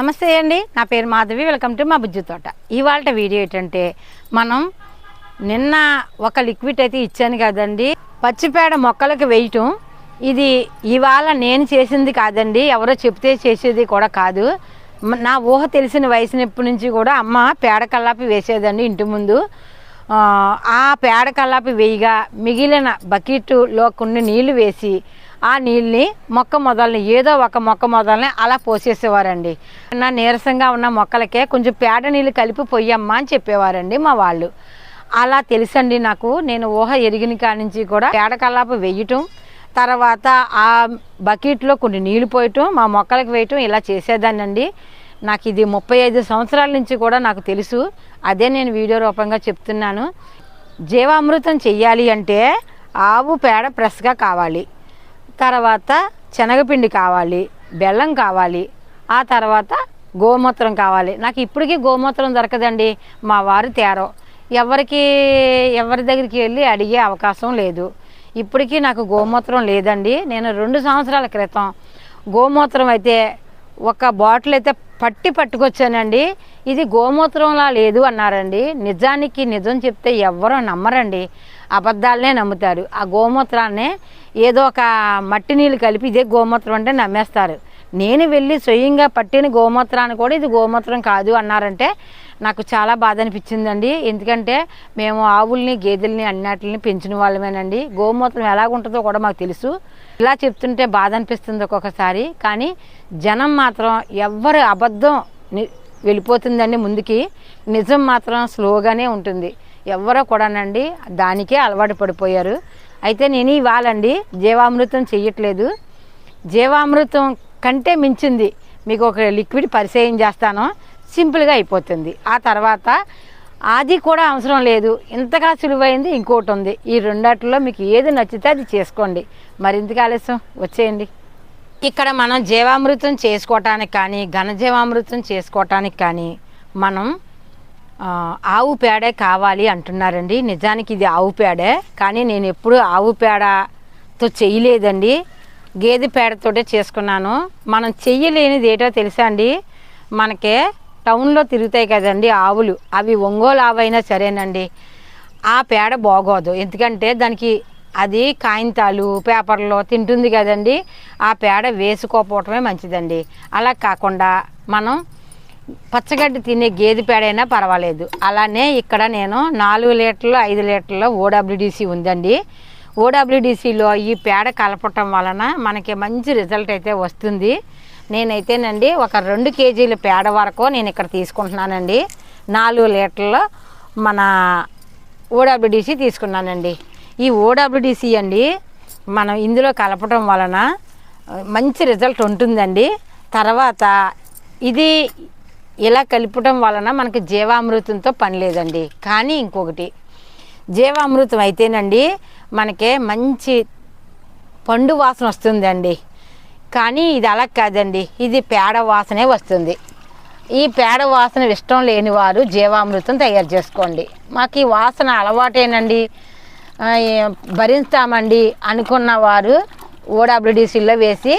నమస్తే అండి. నా పేరు మాధవి. వెల్కమ్ టు మా బుజ్జి తోట. ఇవాళ వీడియో ఏంటంటే మనం నిన్న ఒక లిక్విడ్ అయితే ఇచ్చాను కదండి. పచ్చిపేడ మొక్కలకు వేయటం ఇది ఇవాళ నేను చేసింది కాదండి. ఎవరో చెప్తే చేసేది కూడా కాదు. నా ఊహ తెలిసిన వయసునప్పటి నుంచి కూడా అమ్మ పేడ కల్లాపి వేసేదండి ఇంటి ముందు. ఆ, ఆ పేడ కల్లాపి వేయగా మిగిలిన బకెట్లో కొన్ని నీళ్ళు వేసి ఆ నీళ్ళని మొక్క మొదలని ఏదో ఒక మొక్క మొదలని అలా పోసేసేవారండి. నా నీరసంగా ఉన్న మొక్కలకే కొంచెం పేడ నీళ్ళు కలిపి పొయ్యమ్మా అని చెప్పేవారండి మా వాళ్ళు. అలా తెలుసండి నాకు నేను ఊహ ఎరిగిన కాడి నుంచి కూడా పేడ కల్లాపు వేయటం తర్వాత ఆ బకెట్లో కొన్ని నీళ్ళు పోయటం మా మొక్కలకు వేయటం ఇలా చేసేదానండి నాకు ఇది ముప్పై ఐదు సంవత్సరాల నుంచి కూడా నాకు తెలుసు. అదే నేను వీడియో రూపంగా చెప్తున్నాను. జీవామృతం చెయ్యాలి అంటే ఆవు పేడ ప్రెస్గా కావాలి. తర్వాత శనగపిండి కావాలి బెల్లం కావాలి ఆ తర్వాత గోమూత్రం కావాలి. నాకు ఇప్పటికీ గోమూత్రం దొరకదండి. మా వారు తేరో. ఎవరికి ఎవరి దగ్గరికి వెళ్ళి అడిగే అవకాశం లేదు. ఇప్పటికీ నాకు గోమూత్రం లేదండి. నేను రెండు సంవత్సరాల క్రితం గోమూత్రం అయితే ఒక బాటిల్ అయితే పట్టి పట్టుకొచ్చానండి. ఇది గోమూత్రంలా లేదు అన్నారండి. నిజానికి నిజం చెప్తే ఎవ్వరూ నమ్మరండి. అబద్ధాలనే నమ్ముతారు. ఆ గోమూత్రాన్ని ఏదో ఒక మట్టి నీళ్ళు కలిపి ఇదే గోమూత్రం అంటే నమ్మేస్తారు. నేను వెళ్ళి స్వయంగా పట్టిన గోమూత్రాన్ని కూడా ఇది గోమూత్రం కాదు అన్నారంటే నాకు చాలా బాధ అనిపించిందండి. ఎందుకంటే మేము ఆవుల్ని గేదెల్ని అన్నిటిని పెంచిన వాళ్ళమేనండి. గోమూత్రం ఎలాగుంటుందో కూడా మాకు తెలుసు. ఇలా చెప్తుంటే బాధ అనిపిస్తుంది ఒక్కొక్కసారి. కానీ జనం మాత్రం ఎవ్వరు అబద్ధం వెళ్ళిపోతుందండి ముందుకి. నిజం మాత్రం స్లోగానే ఉంటుంది. ఎవరో కూడానండి దానికే అలవాటు పడిపోయారు. అయితే నేను ఇవ్వాలండి జీవామృతం చెయ్యట్లేదు. జీవామృతం కంటే మించింది మీకు ఒక లిక్విడ్ పరిచయం చేస్తాను. సింపుల్గా అయిపోతుంది. ఆ తర్వాత అది కూడా అవసరం లేదు. ఇంతగా సులువైంది ఇంకోటి ఉంది. ఈ రెండాటిలో మీకు ఏది నచ్చితే అది చేసుకోండి. మరింతగా ఆలస్యం వచ్చేయండి. ఇక్కడ మనం జీవామృతం చేసుకోవటానికి కానీ ఘనజీవామృతం చేసుకోవటానికి కానీ మనం ఆవు పేడే కావాలి అంటున్నారండి. నిజానికి ఇది ఆవు పేడే కానీ నేను ఎప్పుడు ఆవు పేడతో చేయలేదండి. గేదె పేడతోటే చేసుకున్నాను. మనం చెయ్యలేనిది ఏటో తెలుసా అండి? మనకే టౌన్లో తిరుగుతాయి కదండి ఆవులు. అవి ఒంగోలు ఆవైనా సరేనండి. ఆ పేడ బాగోదు. ఎందుకంటే దానికి అది కాగితాలు పేపర్లో తింటుంది కదండి. ఆ పేడ వేసుకోపోవటమే మంచిదండి. అలా కాకుండా మనం పచ్చగడ్డి తినే గేదె పేడైనా పర్వాలేదు. అలానే ఇక్కడ నేను నాలుగు లీటర్లు ఐదు లీటర్ల ఓడబ్ల్యూడిసి ఉందండి. ఓడబ్ల్యూడిసిలో ఈ పేడ కలపటం వలన మనకి మంచి రిజల్ట్ అయితే వస్తుంది. నేనైతేనండి ఒక రెండు కేజీల పేడ వరకు నేను ఇక్కడ తీసుకుంటున్నానండి. నాలుగు లీటర్లు మన ఓడబ్ల్యూడిసి తీసుకున్నానండి. ఈ ఓడబ్ల్యూడిసి అండి మనం ఇందులో కలపటం వలన మంచి రిజల్ట్ ఉంటుందండి. తర్వాత ఇది ఇలా కలుపటం వలన మనకు జీవామృతంతో పని లేదండి. కానీ ఇంకొకటి జీవామృతం అయితేనండి మనకే మంచి పండు వాసన వస్తుందండి. కానీ ఇది అలా కాదండి ఇది పేడ వాసనే వస్తుంది. ఈ పేడ వాసన ఇష్టం లేని వారు జీవామృతం తయారు చేసుకోండి. మాకు ఈ వాసన అలవాటేనండి. భరిస్తామండి అనుకున్న వారు ఓడబ్ల్యూడిసిలో వేసి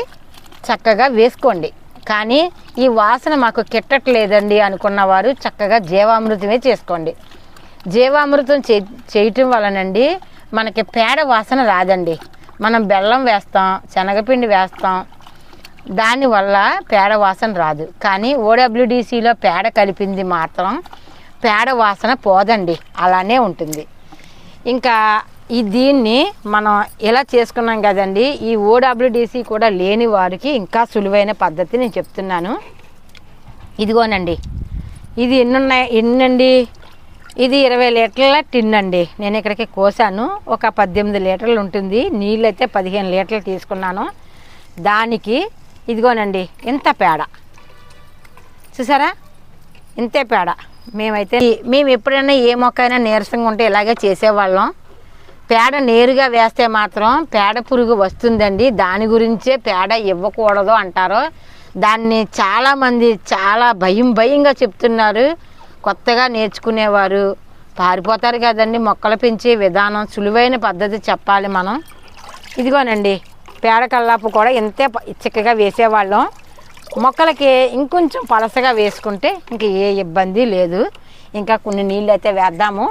చక్కగా వేసుకోండి. కానీ ఈ వాసన మాకు కిట్టట్లేదండి అనుకున్న వారు చక్కగా జీవామృతమే చేసుకోండి. జీవామృతం చే చేయటం వలనండి మనకి పేడ వాసన రాదండి. మనం బెల్లం వేస్తాం శనగపిండి వేస్తాం దానివల్ల పేడ వాసన రాదు. కానీ ఓడబ్ల్యూడిసిలో పేడ కలిపింది మాత్రం పేడ వాసన పోదండి. అలానే ఉంటుంది. ఇంకా ఈ దీన్ని మనం ఎలా చేసుకున్నాం కదండి ఈ ఓడబ్ల్యూడిసి కూడా లేని వారికి ఇంకా సులువైన పద్ధతి నేను చెప్తున్నాను. ఇదిగోనండి ఇది ఎన్నున్నాయి ఎన్నండి? ఇది ఇరవై లీటర్ల టిన్ అండి. నేను ఇక్కడికి కోసాను. ఒక పద్దెనిమిది లీటర్లు ఉంటుంది. నీళ్ళు అయితే పదిహేను లీటర్లు తీసుకున్నాను. దానికి ఇదిగోనండి ఇంత పేడ. చూసారా? ఇంతే పేడ. మేమైతే మేము ఎప్పుడైనా ఏ మొక్క అయినా నీరసంగా ఉంటే ఇలాగే చేసేవాళ్ళం. పేడ నేరుగా వేస్తే మాత్రం పేడ పురుగు వస్తుందండి. దాని గురించే పేడ ఇవ్వకూడదు అంటారు. దాన్ని చాలామంది చాలా భయం భయంగా చెప్తున్నారు. కొత్తగా నేర్చుకునేవారు. పారిపోతారు కదండి. మొక్కలు పెంచే విధానం సులువైన పద్ధతి చెప్పాలి మనం. ఇదిగోనండి. పేడ కల్లాపు కూడా ఇంతే చిక్కగా వేసేవాళ్ళం. మొక్కలకి ఇంకొంచెం పలసగా వేసుకుంటే ఇంక ఏ ఇబ్బంది లేదు. ఇంకా కొన్ని నీళ్ళు అయితే వేద్దాము.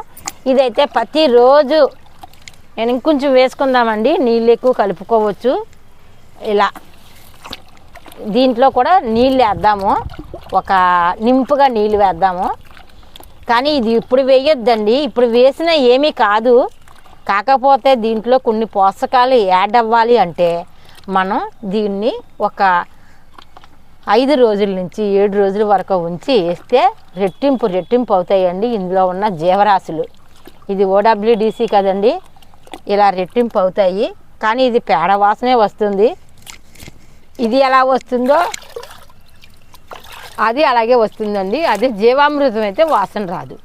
ఇదైతే ప్రతిరోజు నేను ఇంకొంచెం వేసుకుందామండి. నీళ్ళు ఎక్కువ కలుపుకోవచ్చు. ఇలా. దీంట్లో కూడా నీళ్ళు వేద్దాము. ఒక నింపుగా నీళ్ళు వేద్దాము. కానీ ఇది ఇప్పుడు వేయొద్దండి. ఇప్పుడు వేసినా ఏమీ కాదు. కాకపోతే దీంట్లో కొన్ని పోషకాలు యాడ్ అవ్వాలి అంటే మనం దీన్ని ఒక ఐదు రోజుల నుంచి ఏడు రోజుల వరకు ఉంచి వేస్తే రెట్టింపు రెట్టింపు అవుతాయండి. ఇందులో ఉన్న జీవరాశులు. ఇది ఓడబ్ల్యూడిసి కదండి. ఇలా రెట్టింపు అవుతాయి. కానీ ఇది పేడ వాసనే వస్తుంది. ఇది ఎలా వస్తుందో అది అలాగే వస్తుందండి. అదే జీవామృతం అయితే వాసన రాదు.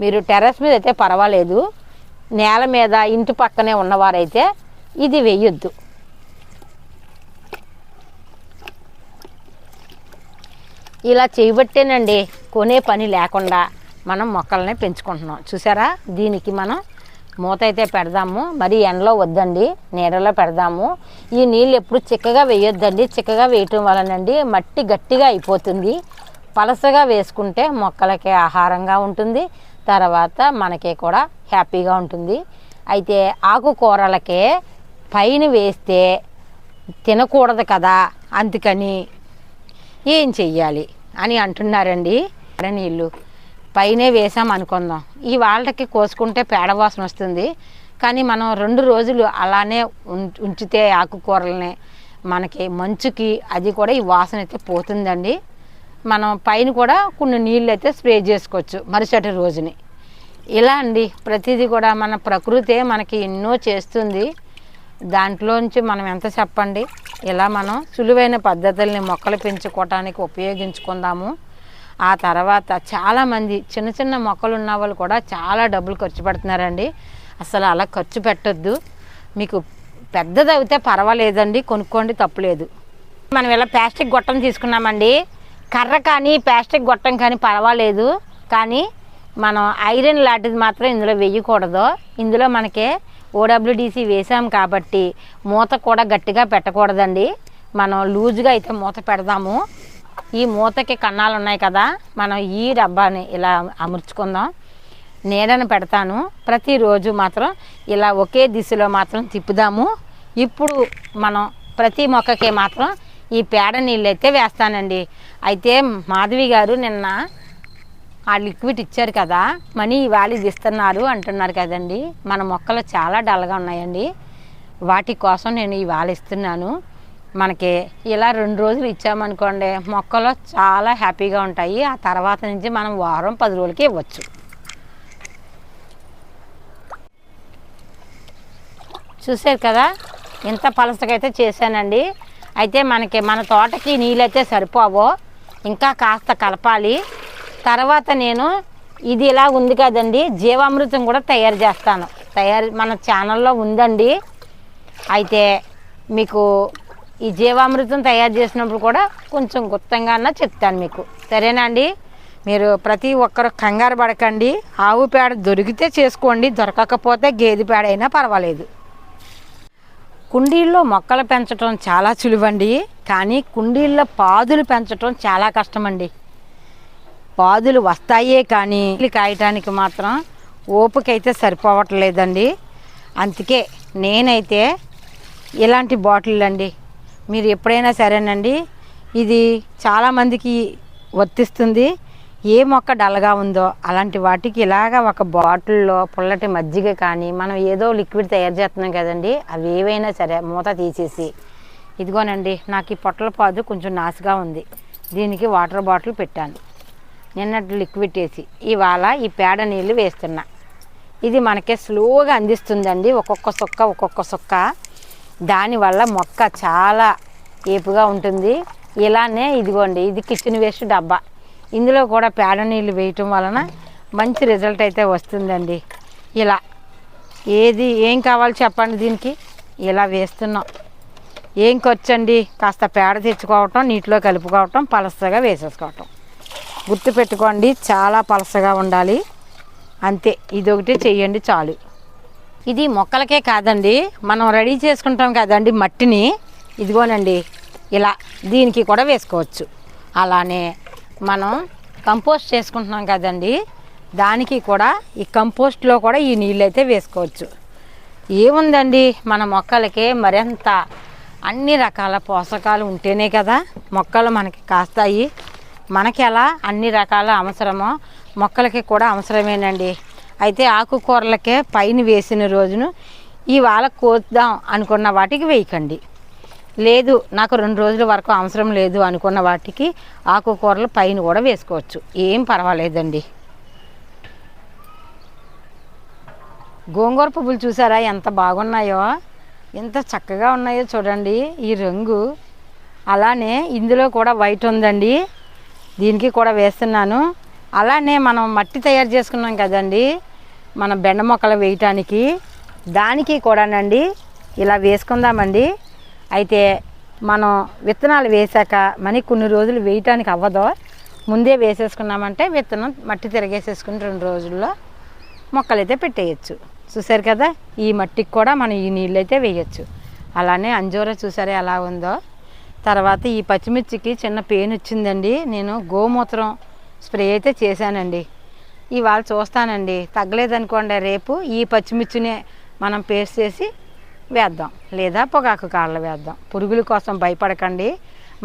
మీరు టెర్రస్ మీద అయితే పర్వాలేదు. నేల మీద ఇంటి పక్కనే ఉన్నవారైతే ఇది వేయొద్దు. ఇలా చేయబట్టేనండి. కొనే పని లేకుండా మనం మొక్కలనే పెంచుకుంటున్నాం. చూసారా? దీనికి మనం మూత అయితే పెడదాము. మరి ఎండలో వద్దండి. నీడలో పెడదాము. ఈ నీళ్ళు ఎప్పుడు చిక్కగా వేయొద్దండి. చిక్కగా వేయటం వలనండి మట్టి గట్టిగా అయిపోతుంది. పలసగా వేసుకుంటే మొక్కలకి ఆహారంగా ఉంటుంది. తర్వాత మనకి కూడా హ్యాపీగా ఉంటుంది. అయితే ఆకుకూరలకే పైన వేస్తే తినకూడదు కదా? అందుకని ఏం చెయ్యాలి అని అంటున్నారండి. నీళ్ళు. పైనే వేసాం అనుకుందాం. ఈ వాళ్ళకి కోసుకుంటే పేడ వాసన వస్తుంది. కానీ మనం రెండు రోజులు అలానే ఉం- ఉంచితే ఆకుకూరలని మనకి మంచుకి అది కూడా ఈ వాసన అయితే పోతుందండి. మనం పైన కూడా కొన్ని నీళ్ళు అయితే స్ప్రే చేసుకోవచ్చు మరుసటి రోజుని. ఇలా అండి. ప్రతిదీ కూడా మన ప్రకృతే మనకి ఎన్నో చేస్తుంది. దాంట్లోంచి మనం ఎంత చెప్పండి? ఇలా మనం సులువైన పద్ధతుల్ని మొక్కలు పెంచుకోవటానికి ఉపయోగించుకుందాము. ఆ తర్వాత చాలామంది చిన్న చిన్న మొక్కలు ఉన్న వాళ్ళు కూడా చాలా డబ్బులు ఖర్చు పెడుతున్నారండి. అసలు అలా ఖర్చు పెట్టొద్దు. మీకు పెద్దది అయితే పర్వాలేదండి కొనుక్కోండి తప్పులేదు మనం ఇలా ప్లాస్టిక్ గొట్టం తీసుకున్నామండి. కర్ర కానీ ప్లాస్టిక్ గొట్టం కానీ పర్వాలేదు. కానీ మనం ఐరన్ లాంటిది మాత్రం ఇందులో వేయకూడదు. ఇందులో మనకి ఓడబ్ల్యూడిసి వేసాం కాబట్టి మూత కూడా గట్టిగా పెట్టకూడదండి. మనం లూజుగా అయితే మూత పెడదాము. ఈ మూతకి కన్నాలు ఉన్నాయి కదా మనం ఈ డబ్బాని ఇలా అమర్చుకుందాం. నీడను పెడతాను. ప్రతిరోజు మాత్రం ఇలా ఒకే దిశలో మాత్రం తిప్పుదాము. ఇప్పుడు మనం ప్రతి మొక్కకి మాత్రం ఈ పేడ నీళ్ళు అయితే వేస్తానండి. అయితే మాధవి గారు నిన్న ఆ లిక్విడ్ ఇచ్చారు కదా మనీ ఇవాళ ఇది ఇస్తున్నారు అంటున్నారు కదండి. మన మొక్కలు చాలా డల్గా ఉన్నాయండి. వాటి కోసం నేను ఇవాళ ఇస్తున్నాను. మనకి ఇలా రెండు రోజులు ఇచ్చామనుకోండి మొక్కలు చాలా హ్యాపీగా ఉంటాయి. ఆ తర్వాత నుంచి మనం వారం పది రోజులకి ఇవ్వచ్చు. చూసారు కదా? ఇంత పలసకైతే చేశానండి. అయితే మనకి మన తోటకి నీళ్ళైతే సరిపోవో. ఇంకా కాస్త కలపాలి. తర్వాత నేను ఇది ఇలా ఉంది కదండి జీవామృతం కూడా తయారు చేస్తాను. తయారు మన ఛానల్లో ఉందండి. అయితే మీకు ఈ జీవామృతం తయారు చేసినప్పుడు కూడా కొంచెం గుప్తంగా అన్న చెప్తాను మీకు. సరేనా అండి? మీరు ప్రతి ఒక్కరు కంగారు పడకండి. ఆవు పేడ దొరికితే చేసుకోండి. దొరకకపోతే గేదె పేడ అయినా పర్వాలేదు. కుండీల్లో మొక్కలు పెంచడం చాలా సులువండి. కానీ కుండీల్లో పాదులు పెంచడం చాలా కష్టమండి. పాదులు వస్తాయే కానీ కాయటానికి మాత్రం ఓపికైతే సరిపోవట్లేదండి. అందుకే నేనైతే ఇలాంటి బాటిల్ అండి మీరు ఎప్పుడైనా సరేనండి. ఇది చాలామందికి వర్తిస్తుంది. ఏ మొక్క డల్గా ఉందో అలాంటి వాటికి ఇలాగా ఒక బాటిల్లో పుల్లటి మజ్జిగ కానీ మనం ఏదో లిక్విడ్ తయారు చేస్తున్నాం కదండి అవి ఏవైనా సరే మూత తీసేసి. ఇదిగోనండి నాకు ఈ పొట్టల పాదు కొంచెం నాసుగా ఉంది. దీనికి వాటర్ బాటిల్ పెట్టాను. నిన్నటి లిక్విడ్ వేసి ఇవాళ ఈ పేడ నీళ్ళు వేస్తున్నా. ఇది మనకే స్లోగా అందిస్తుందండి ఒక్కొక్క సొక్క ఒక్కొక్క సొక్క. దానివల్ల మొక్క చాలా ఏపుగా ఉంటుంది. ఇలానే ఇదిగోండి ఇది కిచెన్ వేస్ట్ డబ్బా. ఇందులో కూడా పేడ నీళ్ళు వేయటం వలన మంచి రిజల్ట్ అయితే వస్తుందండి. ఇలా. ఏది ఏం కావాలి చెప్పండి దీనికి? ఇలా వేస్తున్నాం. ఏం ఖర్చండి? కాస్త పేడ తెచ్చుకోవటం నీటిలో కలుపుకోవటం పలసగా వేసేసుకోవటం. గుర్తు పెట్టుకోండి చాలా పలసగా ఉండాలి. అంతే ఇది ఒకటి చెయ్యండి చాలు. ఇది మొక్కలకే కాదండి మనం రెడీ చేసుకుంటాం కదండి మట్టిని. ఇదిగోనండి ఇలా దీనికి కూడా వేసుకోవచ్చు. అలానే మనం కంపోస్ట్ చేసుకుంటున్నాం కదండి దానికి కూడా ఈ కంపోస్ట్లో కూడా ఈ నీళ్ళు అయితే వేసుకోవచ్చు. ఏముందండి మన మొక్కలకి మరింత అన్ని రకాల పోషకాలు ఉంటేనే కదా మొక్కలు మనకి కాస్తాయి. మనకి ఎలా అన్ని రకాల అవసరమో మొక్కలకి కూడా అవసరమేనండి. అయితే ఆకుకూరలకే పైన వేసిన రోజును ఇవాళ కోద్దాం అనుకున్న వాటికి వేయకండి. లేదు నాకు రెండు రోజుల వరకు అవసరం లేదు అనుకున్న వాటికి ఆకుకూరలు పైన కూడా వేసుకోవచ్చు. ఏం పర్వాలేదండి. గోంగూర పువ్వులు చూసారా ఎంత బాగున్నాయో? ఎంత చక్కగా ఉన్నాయో చూడండి ఈ రంగు. అలానే ఇందులో కూడా వైట్ ఉందండి. దీనికి కూడా వేస్తున్నాను. అలానే మనం మట్టి తయారు చేసుకున్నాం కదండి. మన బెండ మొక్కలు వేయటానికి. దానికి కూడానండి ఇలా వేసుకుందామండి. అయితే మనం విత్తనాలు వేసాక మనకి కొన్ని రోజులు వేయటానికి అవ్వదు. ముందే వేసేసుకున్నామంటే విత్తనం మట్టి తిరగేసేసుకుని రెండు రోజుల్లో మొక్కలైతే పెట్టేయచ్చు. చూసారు కదా ఈ మట్టికి కూడా మనం ఈ నీళ్ళు అయితే వేయచ్చు. అలానే అంజూర చూసారే ఎలా ఉందో. తర్వాత ఈ పచ్చిమిర్చికి చిన్న పెయిన్ వచ్చిందండి నేను గోమూత్రం స్ప్రే అయితే చేశానండి. ఇవాళ చూస్తానండి. తగ్గలేదనుకోండి రేపు ఈ పచ్చిమిర్చినే మనం పేస్ట్ చేసి వేద్దాం. లేదా పొగాకు కాళ్ళ వేద్దాం. పురుగుల కోసం భయపడకండి.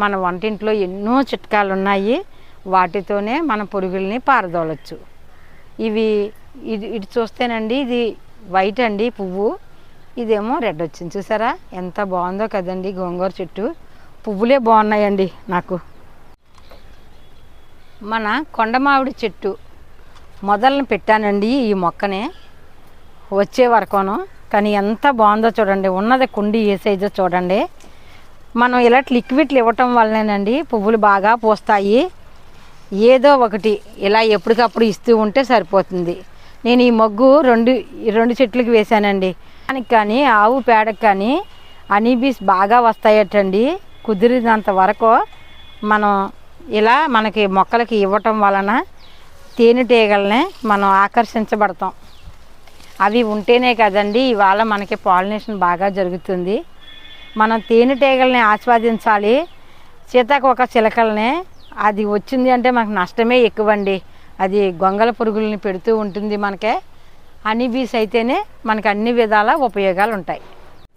మన వంటింట్లో ఎన్నో చిట్కాలు ఉన్నాయి వాటితోనే మన పురుగుల్ని పారదోలచ్చు. ఇవి ఇది ఇటు చూస్తేనండి ఇది వైట్ అండి పువ్వు. ఇదేమో రెడ్ వచ్చింది చూసారా? ఎంత బాగుందో కదండి గోంగూర చెట్టు. పువ్వులే బాగున్నాయండి నాకు. మన కొండమావిడి చెట్టు మొదలను పెట్టానండి ఈ మొక్కనే. వచ్చే వరకును. కానీ ఎంత బాగుందో చూడండి. ఉన్నది కుండి ఏ సైజో చూడండి. మనం ఇలాంటి లిక్విడ్లు ఇవ్వటం వల్లనేనండి పువ్వులు బాగా పూస్తాయి. ఏదో ఒకటి ఇలా ఎప్పటికప్పుడు ఇస్తూ ఉంటే సరిపోతుంది. నేను ఈ మొగ్గు రెండు రెండు చెట్లకి వేశానండి. దానికి కానీ ఆవు పేడకి కానీ అనీబీస్ బాగా వస్తాయటండి. కుదిరినంత వరకు మనం ఇలా మనకి మొక్కలకి ఇవ్వటం వలన తేనెటీగలనే మనం ఆకర్షించబడతాం. అవి ఉంటేనే కదండి ఇవాళ మనకి పాలినేషన్ బాగా జరుగుతుంది. మనం తేనెటీగల్ని ఆస్వాదించాలి. సీతాకోక చిలకల్ని అది వచ్చింది అంటే మనకు నష్టమే ఎక్కువండి. అది గొంగల పురుగుల్ని పెడుతూ ఉంటుంది మనకే. హనీ బీస్ అయితేనే మనకు అన్ని విధాల ఉపయోగాలు ఉంటాయి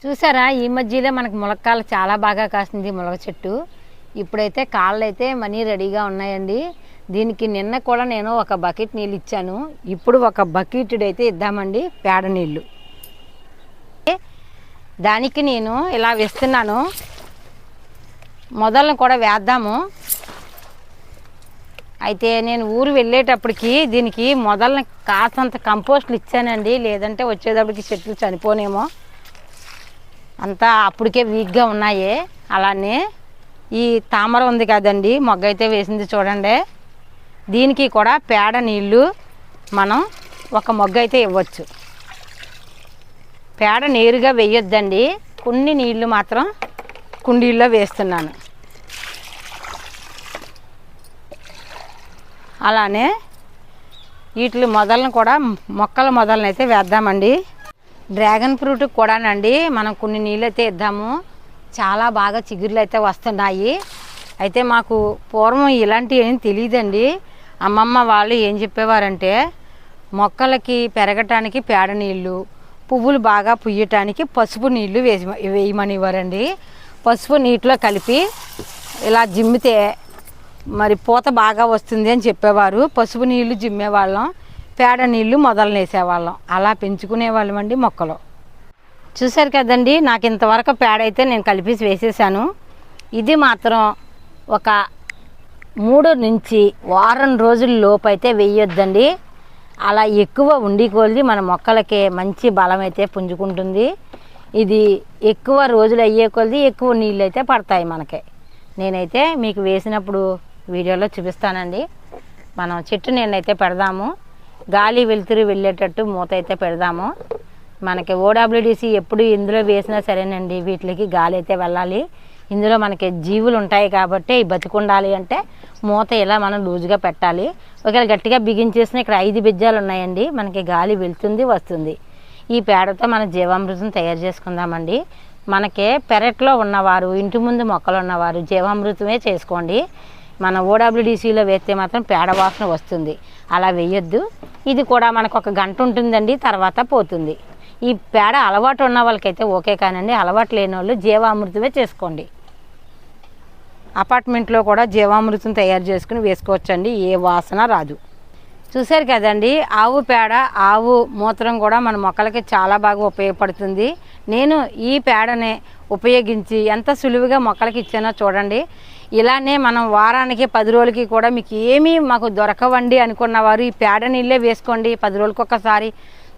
చూసారా? ఈ మధ్యలో మనకు ములక్కాలు చాలా బాగా కాసింది ములగ చెట్టు. ఇప్పుడైతే కాళ్ళు అయితే మనీ రెడీగా ఉన్నాయండి. దీనికి నిన్న కూడా నేను ఒక బకెట్ నీళ్ళు ఇచ్చాను. ఇప్పుడు ఒక బకెట్ అయితే ఇద్దామండి పేడ నీళ్ళు. దానికి నేను ఇలా వేస్తున్నాను. మొదలను కూడా వేద్దాము. అయితే నేను ఊరు వెళ్ళేటప్పటికి దీనికి మొదలని కాసంత కంపోస్ట్లు ఇచ్చానండి. లేదంటే వచ్చేటప్పటికి చెట్లు చనిపోనేమో. అంతా అప్పటికే వీక్గా ఉన్నాయి. అలానే ఈ తామర ఉంది కదండి మొగ్గ అయితే వేసింది చూడండి. దీనికి కూడా పేడ నీళ్ళు మనం ఒక మొగ్గ అయితే ఇవ్వచ్చు. పేడ నేరుగా వేయొద్దండి. కొన్ని నీళ్ళు మాత్రం కుండీల్లో వేస్తున్నాను. అలానే వీటి మొదలను కూడా మొక్కల మొదలను అయితే వేద్దామండి. డ్రాగన్ ఫ్రూట్ కూడానండి మనం కొన్ని నీళ్ళు అయితే ఇద్దాము. చాలా బాగా చిగుర్లు అయితే వస్తున్నాయి. అయితే మాకు పూర్వం ఇలాంటివి ఏం తెలియదండి అమ్మమ్మ వాళ్ళు ఏం చెప్పేవారంటే మొక్కలకి పెరగటానికి పేడ నీళ్ళు పువ్వులు బాగా పుయ్యటానికి పసుపు నీళ్ళు వేసి వేయమనివ్వరండి. పసుపు నీటిలో కలిపి ఇలా జిమ్మితే మరి పూత బాగా వస్తుంది అని చెప్పేవారు. పసుపు నీళ్ళు జిమ్మేవాళ్ళం పేడ నీళ్ళు మొదలు వేసేవాళ్ళం అలా పెంచుకునేవాళ్ళం అండి మొక్కలు. చూశారు కదండి నాకు ఇంతవరకు పేడ అయితే నేను కలిపి వేసేసాను. ఇది మాత్రం ఒక మూడు నుంచి వారం రోజుల లోపు అయితే వేయొద్దండి. అలా ఎక్కువ ఉండి కొలిది మన మొక్కలకి మంచి బలం అయితే పుంజుకుంటుంది. ఇది ఎక్కువ రోజులు అయ్యే కొలిది ఎక్కువ నీళ్ళు అయితే పడతాయి మనకి. నేనైతే మీకు వేసినప్పుడు వీడియోలో చూపిస్తానండి. మనం చెట్టు నేనైతే పెడదాము. గాలి వెలుతురు వెళ్ళేటట్టు మూత అయితే పెడదాము. మనకి ఓడబ్ల్యూడిసి ఎప్పుడు ఇందులో వేసినా సరేనండి. వీటికి గాలి అయితే వెళ్ళాలి. ఇందులో మనకి జీవులు ఉంటాయి కాబట్టి బతికుండాలి అంటే మూత ఇలా మనం లూజుగా పెట్టాలి. ఒకవేళ గట్టిగా బిగించేసిన ఇక్కడ ఐదు బిజ్జాలు ఉన్నాయండి. మనకి గాలి వెళ్తుంది వస్తుంది. ఈ పేడతో మన జీవామృతం తయారు చేసుకుందామండి. మనకే పెరట్లో ఉన్నవారు ఇంటి ముందు మొక్కలు ఉన్నవారు జీవామృతమే చేసుకోండి. మన ఓడబ్ల్యూడిసిలో వేస్తే మాత్రం పేడ వాసన వస్తుంది. అలా వేయొద్దు. ఇది కూడా మనకు ఒక గంట ఉంటుందండి తర్వాత పోతుంది. ఈ పేడ అలవాటు ఉన్న వాళ్ళకైతే ఓకే కానండి. అలవాటు లేని వాళ్ళు జీవామృతమే చేసుకోండి. అపార్ట్మెంట్లో కూడా జీవామృతం తయారు చేసుకుని వేసుకోవచ్చండి. ఏ వాసన రాదు. చూశారు కదండి ఆవు పేడ ఆవు మూత్రం కూడా మన మొక్కలకి చాలా బాగా ఉపయోగపడుతుంది. నేను ఈ పేడని ఉపయోగించి ఎంత సులువుగా మొక్కలకి ఇచ్చానో చూడండి. ఇలానే మనం వారానికి పది రోజులకి కూడా మీకు ఏమీ మాకు దొరకవండి అనుకున్నవారు ఈ పేడ నీళ్ళే వేసుకోండి. పది రోజులకి ఒకసారి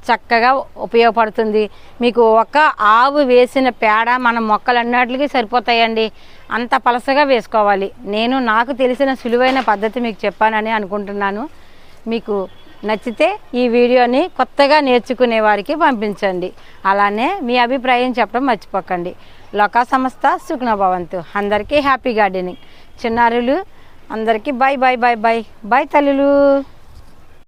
చక్కగా ఉపయోగపడుతుంది. మీకు ఒక ఆవు వేసిన పేడ మన మొక్కలన్నిటికీ సరిపోతాయండి. అంత పలసగా వేసుకోవాలి. నేను నాకు తెలిసిన సులువైన పద్ధతి మీకు చెప్పానని అనుకుంటున్నాను. మీకు నచ్చితే ఈ వీడియోని కొత్తగా నేర్చుకునే వారికి పంపించండి. అలానే మీ అభిప్రాయం చెప్పడం మర్చిపోకండి. లోకా సంస్థ సుఖ్న భవంతు. అందరికీ హ్యాపీ గార్డెనింగ్. చిన్నారులు అందరికీ bye bye bye bye bye తల్లులు.